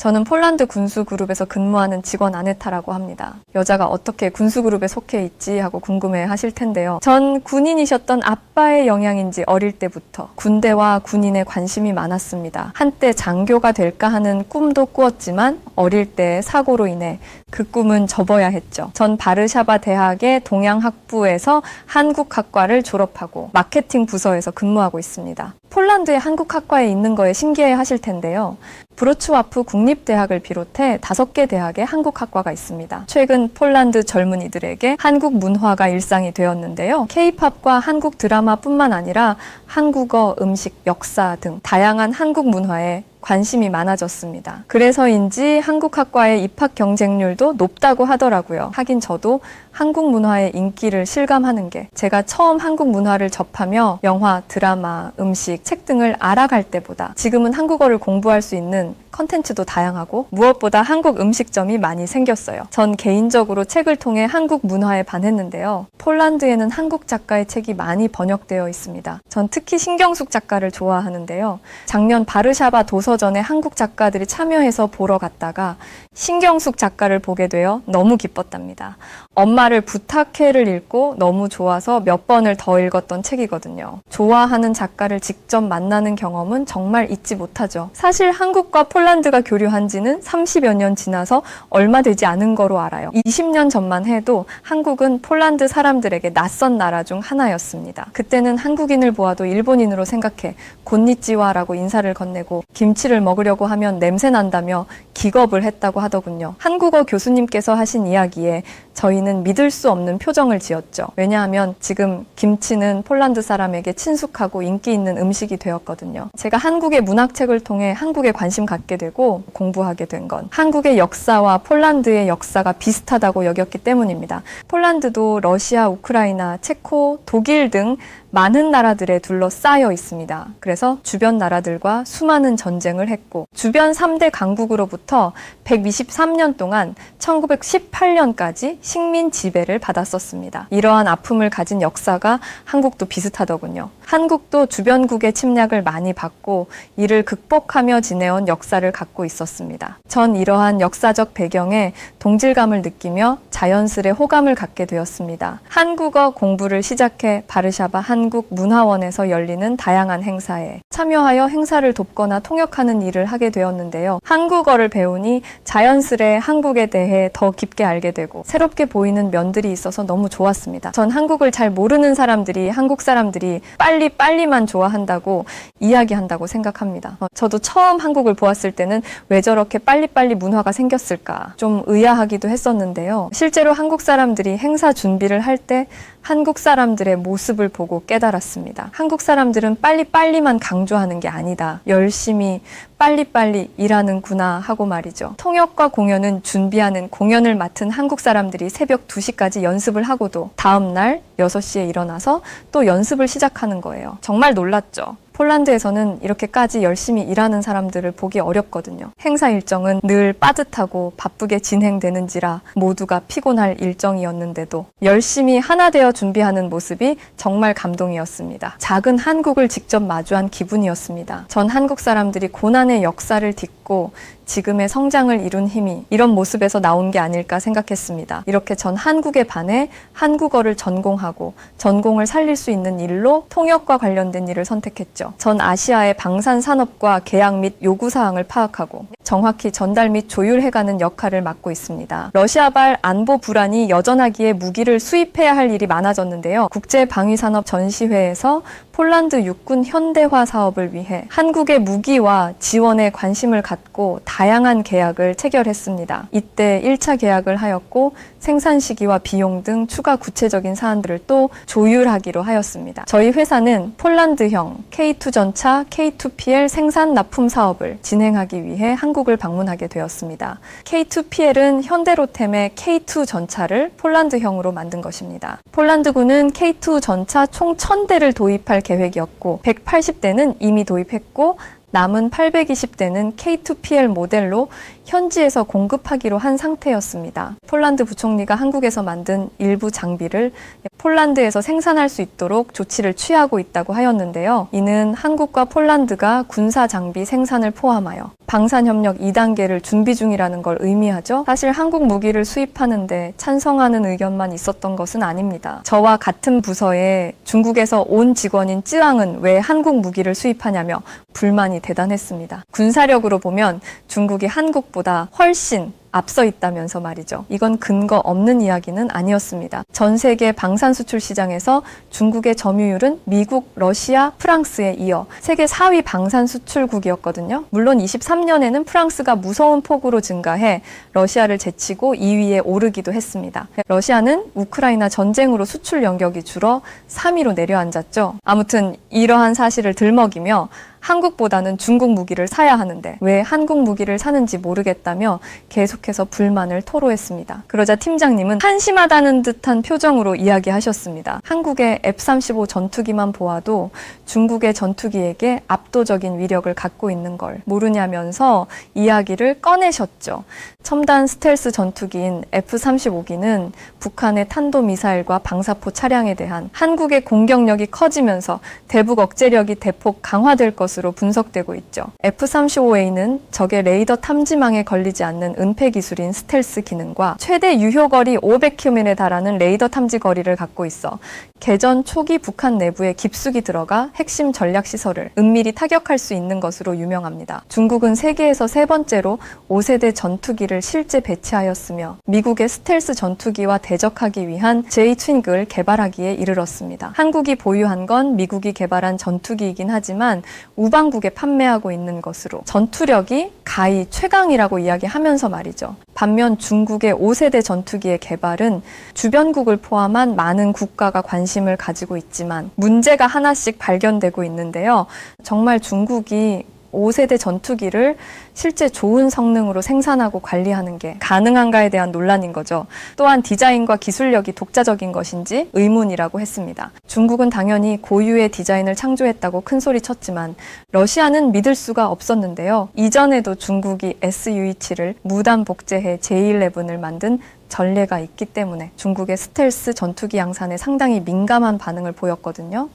저는 폴란드 군수 그룹에서 근무하는 직원 아네타라고 합니다. 여자가 어떻게 군수 그룹에 속해 있지 하고 궁금해 하실 텐데요. 전 군인이셨던 아빠의 영향인지 어릴 때부터 군대와 군인에 관심이 많았습니다. 한때 장교가 될까 하는 꿈도 꾸었지만 어릴 때 사고로 인해 그 꿈은 접어야 했죠. 전 바르샤바 대학의 동양학부에서 한국학과를 졸업하고 마케팅 부서에서 근무하고 있습니다. 폴란드의 한국학과에 있는 거에 신기해 하실 텐데요. 브로츠와프 국립대학을 비롯해 다섯 개 대학에 한국학과가 있습니다. 최근 폴란드 젊은이들에게 한국 문화가 일상이 되었는데요. 케이팝과 한국 드라마뿐만 아니라 한국어, 음식, 역사 등 다양한 한국 문화에 관심이 많아졌습니다. 그래서인지 한국학과의 입학 경쟁률도 높다고 하더라고요. 하긴 저도 한국 문화의 인기를 실감하는 게 제가 처음 한국 문화를 접하며 영화, 드라마, 음식, 책 등을 알아갈 때보다 지금은 한국어를 공부할 수 있는 컨텐츠도 다양하고 무엇보다 한국 음식점이 많이 생겼어요. 전 개인적으로 책을 통해 한국 문화에 반했는데요. 폴란드에는 한국 작가의 책이 많이 번역되어 있습니다. 전 특히 신경숙 작가를 좋아하는데요. 작년 바르샤바 도서 전에 한국 작가들이 참여해서 보러 갔다가 신경숙 작가를 보게 되어 너무 기뻤답니다. 엄마를 부탁해를 읽고 너무 좋아서 몇 번을 더 읽었던 책이거든요. 좋아하는 작가를 직접 만나는 경험은 정말 잊지 못하죠. 사실 한국과 폴란드가 교류한 지는 30여 년 지나서 얼마 되지 않은 거로 알아요. 20년 전만 해도 한국은 폴란드 사람들에게 낯선 나라 중 하나였습니다. 그때는 한국인을 보아도 일본인으로 생각해 곤니찌와라고 인사를 건네고 김치 를 먹으려고 하면 냄새 난다며 기겁을 했다고 하더군요. 한국어 교수님께서 하신 이야기에 저희는 믿을 수 없는 표정을 지었죠. 왜냐하면 지금 김치는 폴란드 사람에게 친숙하고 인기 있는 음식이 되었거든요. 제가 한국의 문학책을 통해 한국에 관심 갖게 되고 공부하게 된 건 한국의 역사와 폴란드의 역사가 비슷하다고 여겼기 때문입니다. 폴란드도 러시아, 우크라이나, 체코, 독일 등 많은 나라들에 둘러싸여 있습니다. 그래서 주변 나라들과 수많은 전쟁을 했고 주변 3대 강국으로부터 123년 동안 1918년까지 식민 지배를 받았었습니다. 이러한 아픔을 가진 역사가 한국도 비슷하더군요. 한국도 주변국의 침략을 많이 받고 이를 극복하며 지내온 역사를 갖고 있었습니다. 전 이러한 역사적 배경에 동질감을 느끼며 자연스레 호감을 갖게 되었습니다. 한국어 공부를 시작해 바르샤바 한국 문화원에서 열리는 다양한 행사에 참여하여 행사를 돕거나 통역하는 일을 하게 되었는데요. 한국어를 배우니 자연스레 한국에 대해 더 깊게 알게 되고 새롭게 보이는 면들이 있어서 너무 좋았습니다. 전 한국을 잘 모르는 사람들이 한국 사람들이 빨리 빨리만 좋아한다고 이야기한다고 생각합니다. 어, 저도 처음 한국을 보았을 때는 왜 저렇게 빨리빨리 문화가 생겼을까 좀 의아하기도 했었는데요. 실제로 한국 사람들이 행사 준비를 할 때 한국 사람들의 모습을 보고 깨달았습니다. 한국 사람들은 빨리빨리만 강조하는 게 아니다. 열심히 빨리빨리 일하는구나 하고 말이죠. 통역과 공연은 준비하는 공연을 맡은 한국 사람들이 새벽 2시까지 연습을 하고도 다음날 6시에 일어나서 또 연습을 시작하는 거예요. 정말 놀랐죠. 폴란드에서는 이렇게까지 열심히 일하는 사람들을 보기 어렵거든요. 행사 일정은 늘 빠듯하고 바쁘게 진행되는지라 모두가 피곤할 일정이었는데도 열심히 하나 되어 준비하는 모습이 정말 감동이었습니다. 작은 한국을 직접 마주한 기분이었습니다. 전 한국 사람들이 고난의 역사를 딛고 지금의 성장을 이룬 힘이 이런 모습에서 나온 게 아닐까 생각했습니다. 이렇게 전 한국에 반해 한국어를 전공하고 전공을 살릴 수 있는 일로 통역과 관련된 일을 선택했죠. 전 아시아의 방산 산업과 계약 및 요구 사항을 파악하고 정확히 전달 및 조율해가는 역할을 맡고 있습니다. 러시아발 안보 불안이 여전하기에 무기를 수입해야 할 일이 많아졌는데요. 국제 방위 산업 전시회에서 폴란드 육군 현대화 사업을 위해 한국의 무기와 지원에 관심을 갖고 다양한 계약을 체결했습니다. 이때 1차 계약을 하였고 생산 시기와 비용 등 추가 구체적인 사안들을 또 조율하기로 하였습니다. 저희 회사는 폴란드형 K2 전차 K2PL 생산 납품 사업을 진행하기 위해 한국을 방문하게 되었습니다. K2PL은 현대로템의 K2 전차를 폴란드형으로 만든 것입니다. 폴란드군은 K2 전차 총 1000대를 도입할 계획이었고 180대는 이미 도입했고 남은 820대는 K2PL 모델로 현지에서 공급하기로 한 상태였습니다. 폴란드 부총리가 한국에서 만든 일부 장비를 폴란드에서 생산할 수 있도록 조치를 취하고 있다고 하였는데요. 이는 한국과 폴란드가 군사 장비 생산을 포함하여 방산협력 2단계를 준비 중이라는 걸 의미하죠. 사실 한국 무기를 수입하는데 찬성하는 의견만 있었던 것은 아닙니다. 저와 같은 부서에 중국에서 온 직원인 쯔앙은 왜 한국 무기를 수입하냐며 불만이 대단했습니다. 군사력으로 보면 중국이 한국보다 훨씬 앞서 있다면서 말이죠. 이건 근거 없는 이야기는 아니었습니다. 전 세계 방산 수출 시장에서 중국의 점유율은 미국, 러시아, 프랑스에 이어 세계 4위 방산 수출국이었거든요. 물론 23년에는 프랑스가 무서운 폭으로 증가해 러시아를 제치고 2위에 오르기도 했습니다. 러시아는 우크라이나 전쟁으로 수출 영역이 줄어 3위로 내려앉았죠. 아무튼 이러한 사실을 들먹이며 한국보다는 중국 무기를 사야 하는데 왜 한국 무기를 사는지 모르겠다며 계속해서 불만을 토로했습니다. 그러자 팀장님은 한심하다는 듯한 표정으로 이야기하셨습니다. 한국의 F-35 전투기만 보아도 중국의 전투기에게 압도적인 위력을 갖고 있는 걸 모르냐면서 이야기를 꺼내셨죠. 첨단 스텔스 전투기인 F-35기는 북한의 탄도미사일과 방사포 차량에 대한 한국의 공격력이 커지면서 대북 억제력이 대폭 강화될 것으로 분석되고 있죠. F-35A는 적의 레이더 탐지망에 걸리지 않는 은폐 기술인 스텔스 기능과 최대 유효거리 500km에 달하는 레이더 탐지 거리를 갖고 있어 개전 초기 북한 내부에 깊숙이 들어가 핵심 전략 시설을 은밀히 타격할 수 있는 것으로 유명합니다. 중국은 세계에서 세 번째로 5세대 전투기를 실제 배치하였으며 미국의 스텔스 전투기와 대적하기 위한 J-트윙을 개발하기에 이르렀습니다. 한국이 보유한 건 미국이 개발한 전투기이긴 하지만 우방국에 판매하고 있는 것으로 전투력이 가히 최강이라고 이야기하면서 말이죠. 반면 중국의 5세대 전투기의 개발은 주변국을 포함한 많은 국가가 관심을 가지고 있지만 문제가 하나씩 발견되고 있는데요. 정말 중국이 5세대 전투기를 실제 좋은 성능으로 생산하고 관리하는 게 가능한가에 대한 논란인 거죠. 또한 디자인과 기술력이 독자적인 것인지 의문이라고 했습니다. 중국은 당연히 고유의 디자인을 창조했다고 큰 소리 쳤지만 러시아는 믿을 수가 없었는데요. 이전에도 중국이 SU-27을 무단 복제해 J11을 만든 전례가 있기 때문에 중국의 스텔스 전투기 양산에 상당히 민감한 반응을 보였거든요.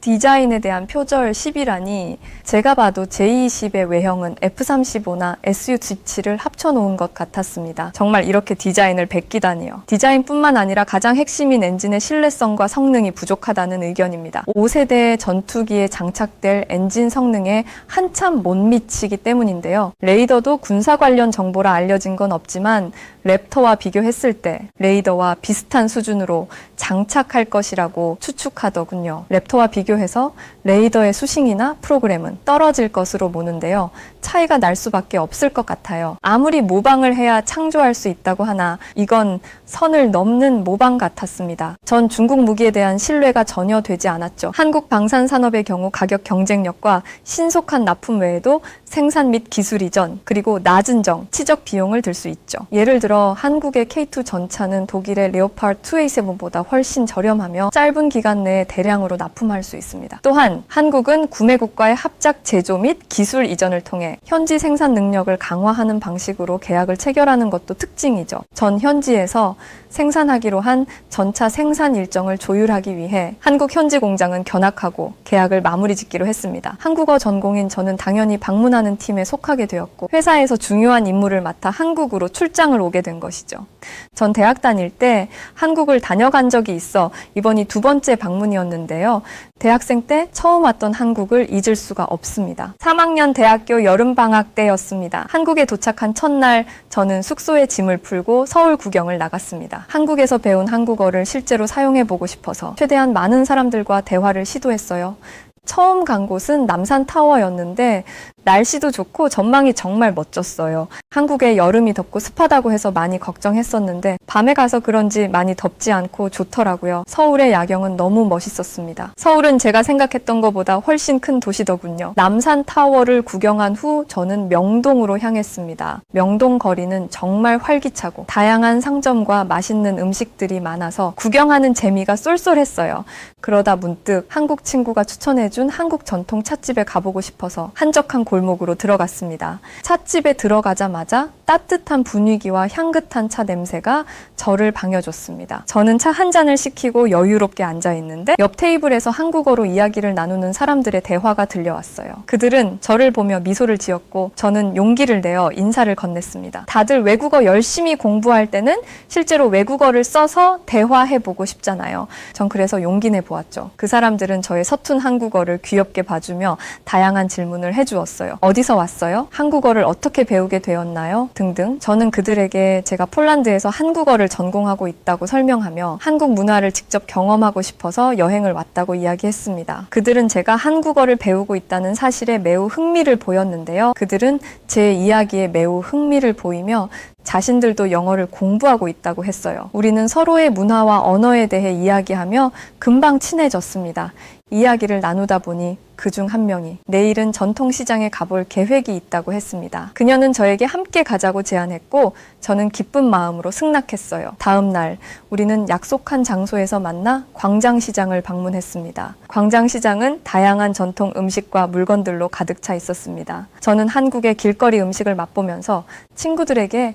디자인에 대한 표절 10이라니 제가 봐도 J20의 외형은 F35나 SU-17을 합쳐놓은 것 같았습니다. 정말 이렇게 디자인을 베끼다니요. 디자인뿐만 아니라 가장 핵심인 엔진의 신뢰성과 성능이 부족하다는 의견입니다. 5세대 전투기에 장착될 엔진 성능에 한참 못 미치기 때문인데요. 레이더도 군사 관련 정보라 알려진 건 없지만 랩터와 비교했을 때 레이더와 비슷한 수준으로 장착할 것이라고 추측하더군요. 랩터와 비교해서 레이더의 수싱이나 프로그램은 떨어질 것으로 보는데요. 차이가 날 수밖에 없을 것 같아요. 아무리 모방을 해야 창조할 수 있다고 하나 이건 선을 넘는 모방 같았습니다. 전 중국 무기에 대한 신뢰가 전혀 되지 않았죠. 한국 방산 산업의 경우 가격 경쟁력과 신속한 납품 외에도 생산 및 기술 이전 그리고 낮은 정, 치적 비용을 들 수 있죠. 예를 들어 한국의 K2 전차는 독일의 레오파르 2A7보다 훨씬 저렴하며 짧은 기간 내에 대량으로 납품할 수 있습니다. 또한 한국은 구매국과의 합작 제조 및 기술 이전을 통해 현지 생산 능력을 강화하는 방식으로 계약을 체결하는 것도 특징이죠. 전 현지에서 생산하기로 한 전차 생산 일정을 조율하기 위해 한국 현지 공장은 견학하고 계약을 마무리 짓기로 했습니다. 한국어 전공인 저는 당연히 방문 하는 팀에 속하게 되었고 회사에서 중요한 임무를 맡아 한국으로 출장을 오게 된 것이죠. 전 대학 다닐 때 한국을 다녀간 적이 있어 이번이 두 번째 방문이었는데요. 대학생 때 처음 왔던 한국을 잊을 수가 없습니다. 3학년 대학교 여름방학 때였습니다. 한국에 도착한 첫날 저는 숙소에 짐을 풀고 서울 구경을 나갔습니다. 한국에서 배운 한국어를 실제로 사용해 보고 싶어서 최대한 많은 사람들과 대화를 시도했어요. 처음 간 곳은 남산 타워였는데 날씨도 좋고 전망이 정말 멋졌어요. 한국의 여름이 덥고 습하다고 해서 많이 걱정했었는데 밤에 가서 그런지 많이 덥지 않고 좋더라고요. 서울의 야경은 너무 멋있었습니다. 서울은 제가 생각했던 것보다 훨씬 큰 도시더군요. 남산 타워를 구경한 후 저는 명동으로 향했습니다. 명동 거리는 정말 활기차고 다양한 상점과 맛있는 음식들이 많아서 구경하는 재미가 쏠쏠했어요. 그러다 문득 한국 친구가 추천해준 한국 전통 찻집에 가보고 싶어서 한적한 골목으로 들어갔습니다. 찻집에 들어가자마자 따뜻한 분위기와 향긋한 차 냄새가 저를 반겨줬습니다. 저는 차 한 잔을 시키고 여유롭게 앉아 있는데 옆 테이블에서 한국어로 이야기를 나누는 사람들의 대화가 들려왔어요. 그들은 저를 보며 미소를 지었고 저는 용기를 내어 인사를 건넸습니다. 다들 외국어 열심히 공부할 때는 실제로 외국어를 써서 대화해보고 싶잖아요. 전 그래서 용기 내 보았죠. 그 사람들은 저의 서툰 한국어를 귀엽게 봐주며 다양한 질문을 해주었어요. 어디서 왔어요? 한국어를 어떻게 배우게 되었나요? 등등. 저는 그들에게 제가 폴란드에서 한국어를 전공하고 있다고 설명하며 한국 문화를 직접 경험하고 싶어서 여행을 왔다고 이야기했습니다. 그들은 제가 한국어를 배우고 있다는 사실에 매우 흥미를 보였는데요. 그들은 제 이야기에 매우 흥미를 보이며 자신들도 영어를 공부하고 있다고 했어요. 우리는 서로의 문화와 언어에 대해 이야기하며 금방 친해졌습니다. 이야기를 나누다 보니 그 중 한 명이 내일은 전통시장에 가볼 계획이 있다고 했습니다. 그녀는 저에게 함께 가자고 제안했고 저는 기쁜 마음으로 승낙했어요. 다음 날 우리는 약속한 장소에서 만나 광장시장을 방문했습니다. 광장시장은 다양한 전통 음식과 물건들로 가득 차 있었습니다. 저는 한국의 길거리 음식을 맛보면서 친구들에게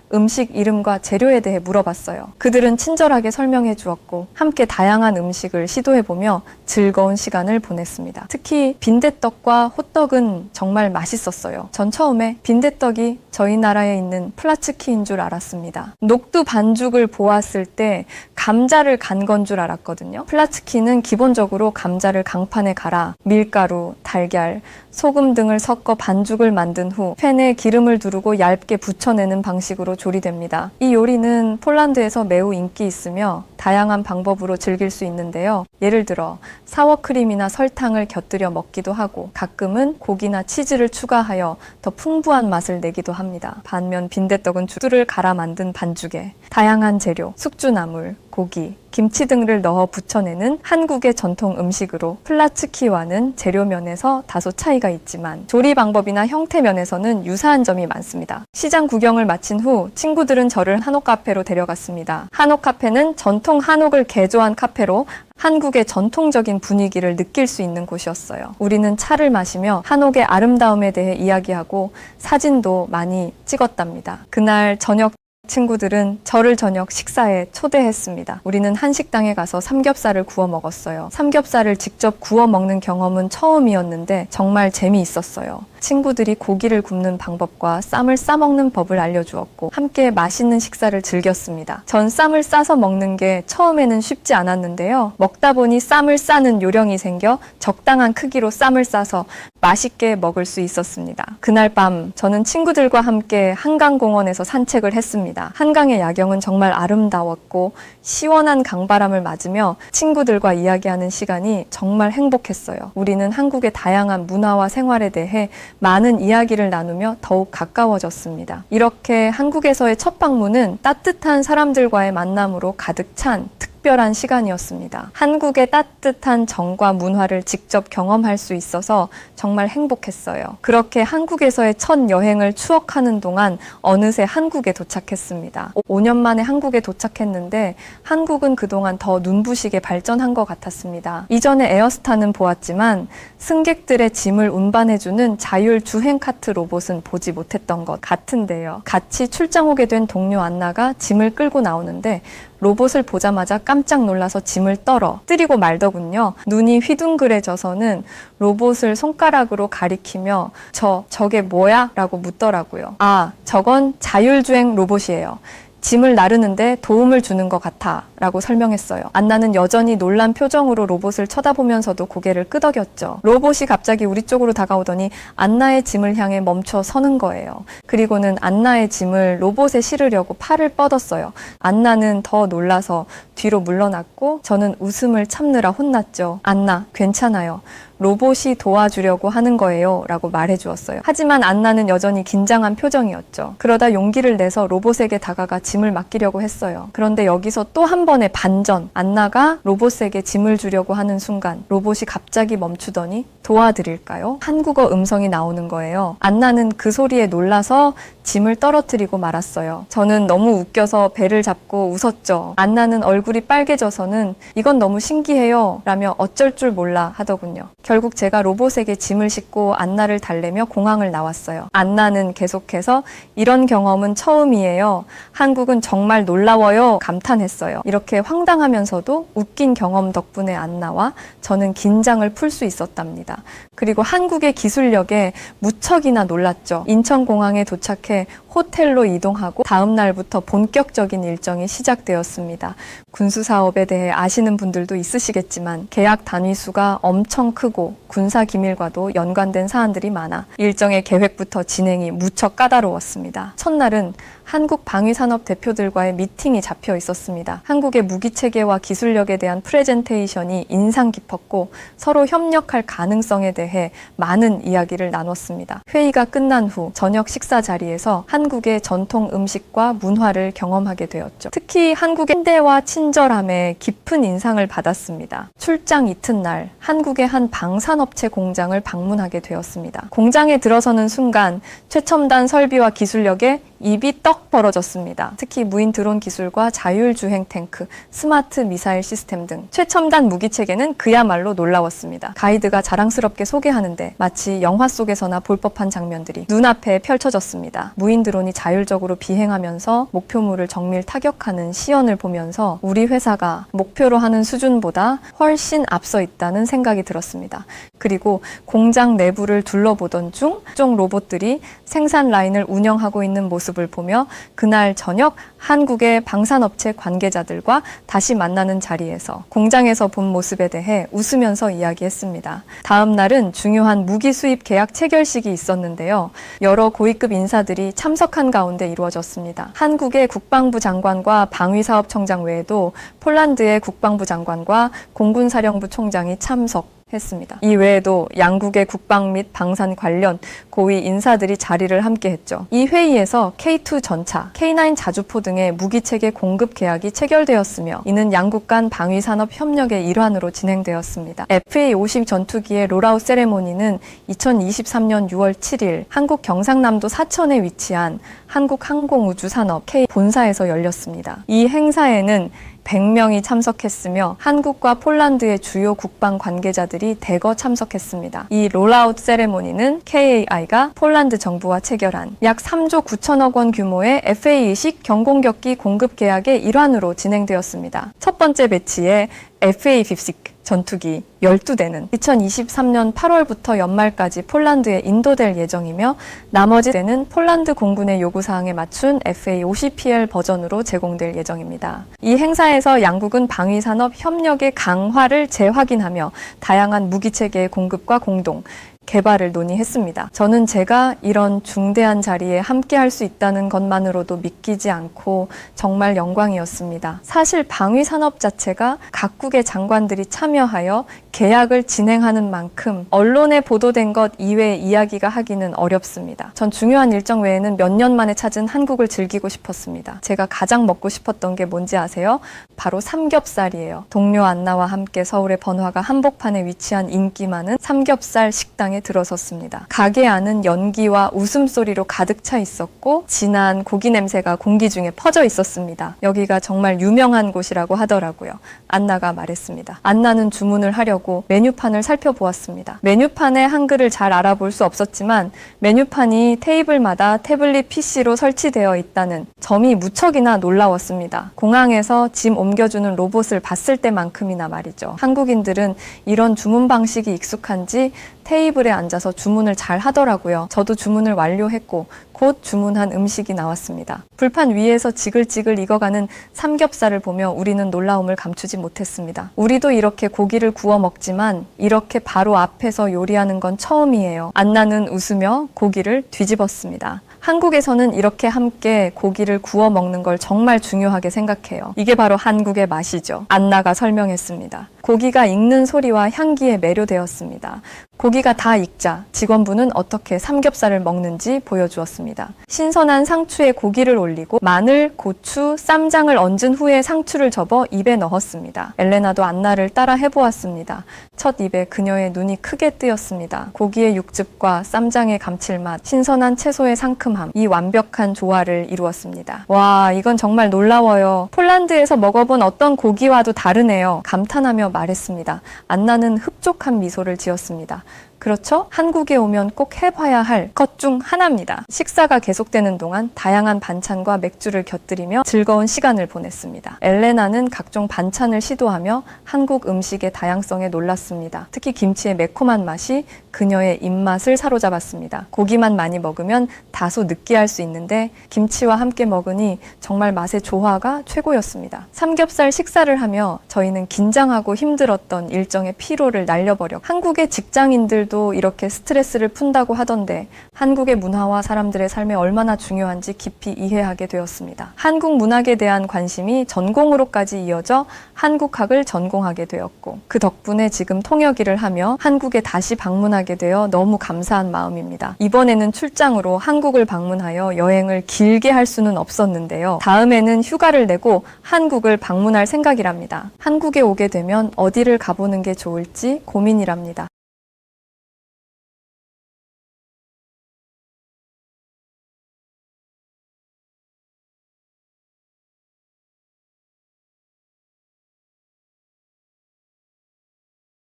음식 이름과 재료에 대해 물어봤어요. 그들은 친절하게 설명해 주었고 함께 다양한 음식을 시도해 보며 즐거운 시간을 보냈습니다. 특히 빈대떡과 호떡은 정말 맛있었어요. 전 처음에 빈대떡이 저희 나라에 있는 플라츠키인 줄 알았습니다. 녹두 반죽을 보았을 때 감자를 간 건 줄 알았거든요. 플라츠키는 기본적으로 감자를 강판에 갈아 밀가루, 달걀, 소금 등을 섞어 반죽을 만든 후 팬에 기름을 두르고 얇게 붙여내는 방식으로 조리됩니다. 이 요리는 폴란드에서 매우 인기 있으며 다양한 방법으로 즐길 수 있는데요. 예를 들어 사워크림이나 설탕을 곁들여 먹기도 하고 가끔은 고기나 치즈를 추가하여 더 풍부한 맛을 내기도 합니다. 반면 빈대떡은 주를 갈아 만든 반죽에 다양한 재료, 숙주나물, 고기, 김치 등을 넣어 부쳐내는 한국의 전통 음식으로 플라츠키와는 재료 면에서 다소 차이가 있지만 조리 방법이나 형태 면에서는 유사한 점이 많습니다. 시장 구경을 마친 후 친구들은 저를 한옥 카페로 데려갔습니다. 한옥 카페는 전통 한옥을 개조한 카페로 한국의 전통적인 분위기를 느낄 수 있는 곳이었어요. 우리는 차를 마시며 한옥의 아름다움에 대해 이야기하고 사진도 많이 찍었답니다. 그날 저녁 친구들은 저를 저녁 식사에 초대했습니다. 우리는 한식당에 가서 삼겹살을 구워 먹었어요. 삼겹살을 직접 구워 먹는 경험은 처음이었는데 정말 재미있었어요. 친구들이 고기를 굽는 방법과 쌈을 싸먹는 법을 알려주었고 함께 맛있는 식사를 즐겼습니다. 전 쌈을 싸서 먹는 게 처음에는 쉽지 않았는데요. 먹다 보니 쌈을 싸는 요령이 생겨 적당한 크기로 쌈을 싸서 맛있게 먹을 수 있었습니다. 그날 밤 저는 친구들과 함께 한강공원에서 산책을 했습니다. 한강의 야경은 정말 아름다웠고 시원한 강바람을 맞으며 친구들과 이야기하는 시간이 정말 행복했어요. 우리는 한국의 다양한 문화와 생활에 대해 많은 이야기를 나누며 더욱 가까워졌습니다. 이렇게 한국에서의 첫 방문은 따뜻한 사람들과의 만남으로 가득 찬 특별한 시간이었습니다. 한국의 따뜻한 정과 문화를 직접 경험할 수 있어서 정말 행복했어요. 그렇게 한국에서의 첫 여행을 추억하는 동안 어느새 한국에 도착했습니다. 5년 만에 한국에 도착했는데 한국은 그동안 더 눈부시게 발전한 것 같았습니다. 이전에 에어스타는 보았지만 승객들의 짐을 운반해주는 자율 주행 카트 로봇은 보지 못했던 것 같은데요. 같이 출장 오게 된 동료 안나가 짐을 끌고 나오는데 로봇을 보자마자 깜짝 놀라서 짐을 떨어 뜨리고 말더군요. 눈이 휘둥그레져서는 로봇을 손가락으로 가리키며 저 저게 뭐야? 라고 묻더라고요. 아, 저건 자율주행 로봇이에요. 짐을 나르는데 도움을 주는 것 같아 라고 설명했어요. 안나는 여전히 놀란 표정으로 로봇을 쳐다보면서도 고개를 끄덕였죠. 로봇이 갑자기 우리 쪽으로 다가오더니 안나의 짐을 향해 멈춰 서는 거예요. 그리고는 안나의 짐을 로봇에 실으려고 팔을 뻗었어요. 안나는 더 놀라서 뒤로 물러났고 저는 웃음을 참느라 혼났죠. 안나, 괜찮아요. 로봇이 도와주려고 하는 거예요. 라고 말해 주었어요. 하지만 안나는 여전히 긴장한 표정이었죠. 그러다 용기를 내서 로봇에게 다가가 짐을 맡기려고 했어요. 그런데 여기서 또 한 번의 반전. 안나가 로봇에게 짐을 주려고 하는 순간 로봇이 갑자기 멈추더니 도와드릴까요? 한국어 음성이 나오는 거예요. 안나는 그 소리에 놀라서 짐을 떨어뜨리고 말았어요. 저는 너무 웃겨서 배를 잡고 웃었죠. 안나는 얼굴이 빨개져서는 이건 너무 신기해요. 라며 어쩔 줄 몰라 하더군요. 결국 제가 로봇에게 짐을 싣고 안나를 달래며 공항을 나왔어요. 안나는 계속해서 이런 경험은 처음이에요. 한국은 정말 놀라워요. 감탄했어요. 이렇게 황당하면서도 웃긴 경험 덕분에 안나와 저는 긴장을 풀 수 있었답니다. 그리고 한국의 기술력에 무척이나 놀랐죠. 인천공항에 도착해 때 호텔로 이동하고 다음 날부터 본격적인 일정이 시작되었습니다. 군수 사업에 대해 아시는 분들도 있으시겠지만 계약 단위 수가 엄청 크고 군사 기밀과도 연관된 사안들이 많아 일정의 계획부터 진행이 무척 까다로웠습니다. 첫날은 한국 방위산업 대표들과의 미팅이 잡혀 있었습니다. 한국의 무기 체계와 기술력에 대한 프레젠테이션이 인상 깊었고 서로 협력할 가능성에 대해 많은 이야기를 나눴습니다. 회의가 끝난 후 저녁 식사 자리에서 한 국의 전통 음식과 문화를 경험하게 되었죠. 특히 한국의 현대와 친절함에 깊은 인상을 받았습니다. 출장 이튿날 한국의 한 방산업체 공장을 방문하게 되었습니다. 공장에 들어서는 순간 최첨단 설비와 기술력에 입이 떡 벌어졌습니다. 특히 무인 드론 기술과 자율주행 탱크, 스마트 미사일 시스템 등 최첨단 무기 체계는 그야말로 놀라웠습니다. 가이드가 자랑스럽게 소개하는데 마치 영화 속에서나 볼 법한 장면들이 눈앞에 펼쳐졌습니다. 무인 드론이 자율적으로 비행하면서 목표물을 정밀 타격하는 시연을 보면서 우리 회사가 목표로 하는 수준보다 훨씬 앞서 있다는 생각이 들었습니다. 그리고 공장 내부를 둘러보던 중종 로봇들이 생산 라인을 운영하고 있는 모습 을 보며 그날 저녁 한국의 방산업체 관계자들과 다시 만나는 자리에서 공장에서 본 모습에 대해 웃으면서 이야기했습니다. 다음 날은 중요한 무기 수입 계약 체결식이 있었는데요. 여러 고위급 인사들이 참석한 가운데 이루어졌습니다. 한국의 국방부 장관과 방위사업청장 외에도 폴란드의 국방부 장관과 공군사령부 총장이 참석. 했습니다. 이 외에도 양국의 국방 및 방산 관련 고위 인사들이 자리를 함께 했죠. 이 회의에서 K2 전차, K9 자주포 등의 무기체계 공급 계약이 체결되었으며 이는 양국 간 방위산업 협력의 일환으로 진행되었습니다. FA-50 전투기의 롤아웃 세레모니는 2023년 6월 7일 한국 경상남도 사천에 위치한 한국항공우주산업 K 본사에서 열렸습니다. 이 행사에는 100명이 참석했으며 한국과 폴란드의 주요 국방 관계자들이 대거 참석했습니다. 이 롤아웃 세레모니는 KAI가 폴란드 정부와 체결한 약 3조 9천억 원 규모의 FA-20 경공격기 공급 계약의 일환으로 진행되었습니다. 첫 번째 배치에 FA-50 전투기 12대는 2023년 8월부터 연말까지 폴란드에 인도될 예정이며 나머지 대는 폴란드 공군의 요구사항에 맞춘 FA-50PL 버전으로 제공될 예정입니다. 이 행사에서 양국은 방위산업 협력의 강화를 재확인하며 다양한 무기체계의 공급과 공동, 개발을 논의했습니다. 저는 제가 이런 중대한 자리에 함께 할 수 있다는 것만으로도 믿기지 않고 정말 영광이었습니다. 사실 방위 산업 자체가 각국의 장관들이 참여하여 계약을 진행하는 만큼 언론에 보도된 것 이외의 이야기가 하기는 어렵습니다. 전 중요한 일정 외에는 몇 년 만에 찾은 한국을 즐기고 싶었습니다. 제가 가장 먹고 싶었던 게 뭔지 아세요? 바로 삼겹살이에요. 동료 안나와 함께 서울의 번화가 한복판에 위치한 인기 많은 삼겹살 식당에 들어섰습니다. 가게 안은 연기와 웃음소리로 가득 차 있었고 진한 고기 냄새가 공기 중에 퍼져 있었습니다. 여기가 정말 유명한 곳이라고 하더라고요. 안나가 말했습니다. 안나는 주문을 하려고 메뉴판을 살펴보았습니다. 메뉴판에 한글을 잘 알아볼 수 없었지만 메뉴판이 테이블마다 태블릿 PC로 설치되어 있다는 점이 무척이나 놀라웠습니다. 공항에서 짐 옮겨주는 로봇을 봤을 때만큼이나 말이죠. 한국인들은 이런 주문 방식이 익숙한지 테이블에 앉아서 주문을 잘 하더라고요. 저도 주문을 완료했고 곧 주문한 음식이 나왔습니다. 불판 위에서 지글지글 익어가는 삼겹살을 보며 우리는 놀라움을 감추지 못했습니다. 우리도 이렇게 고기를 구워 먹지만 이렇게 바로 앞에서 요리하는 건 처음이에요. 안나는 웃으며 고기를 뒤집었습니다. 한국에서는 이렇게 함께 고기를 구워 먹는 걸 정말 중요하게 생각해요. 이게 바로 한국의 맛이죠. 안나가 설명했습니다. 고기가 익는 소리와 향기에 매료되었습니다. 고기가 다 익자 직원분은 어떻게 삼겹살을 먹는지 보여주었습니다. 신선한 상추에 고기를 올리고 마늘, 고추, 쌈장을 얹은 후에 상추를 접어 입에 넣었습니다. 엘레나도 안나를 따라 해보았습니다. 첫 입에 그녀의 눈이 크게 뜨였습니다. 고기의 육즙과 쌈장의 감칠맛, 신선한 채소의 상큼 함, 이 완벽한 조화를 이루었습니다. 와, 이건 정말 놀라워요. 폴란드에서 먹어본 어떤 고기와도 다르네요. 감탄하며 말했습니다. 안나는 흡족한 미소를 지었습니다. 그렇죠? 한국에 오면 꼭 해봐야 할 것 중 하나입니다. 식사가 계속되는 동안 다양한 반찬과 맥주를 곁들이며 즐거운 시간을 보냈습니다. 엘레나는 각종 반찬을 시도하며 한국 음식의 다양성에 놀랐습니다. 특히 김치의 매콤한 맛이 그녀의 입맛을 사로잡았습니다. 고기만 많이 먹으면 다소 느끼할 수 있는데 김치와 함께 먹으니 정말 맛의 조화가 최고였습니다. 삼겹살 식사를 하며 저희는 긴장하고 힘들었던 일정의 피로를 날려버려 한국의 직장인 들도 이렇게 스트레스를 푼다고 하던데 한국의 문화와 사람들의 삶에 얼마나 중요한지 깊이 이해하게 되었습니다. 한국 문학에 대한 관심이 전공으로까지 이어져 한국학을 전공하게 되었고 그 덕분에 지금 통역 일을 하며 한국에 다시 방문하게 되어 너무 감사한 마음입니다. 이번에는 출장으로 한국을 방문하여 여행을 길게 할 수는 없었는데요. 다음에는 휴가를 내고 한국을 방문할 생각이랍니다. 한국에 오게 되면 어디를 가보는 게 좋을지 고민이랍니다.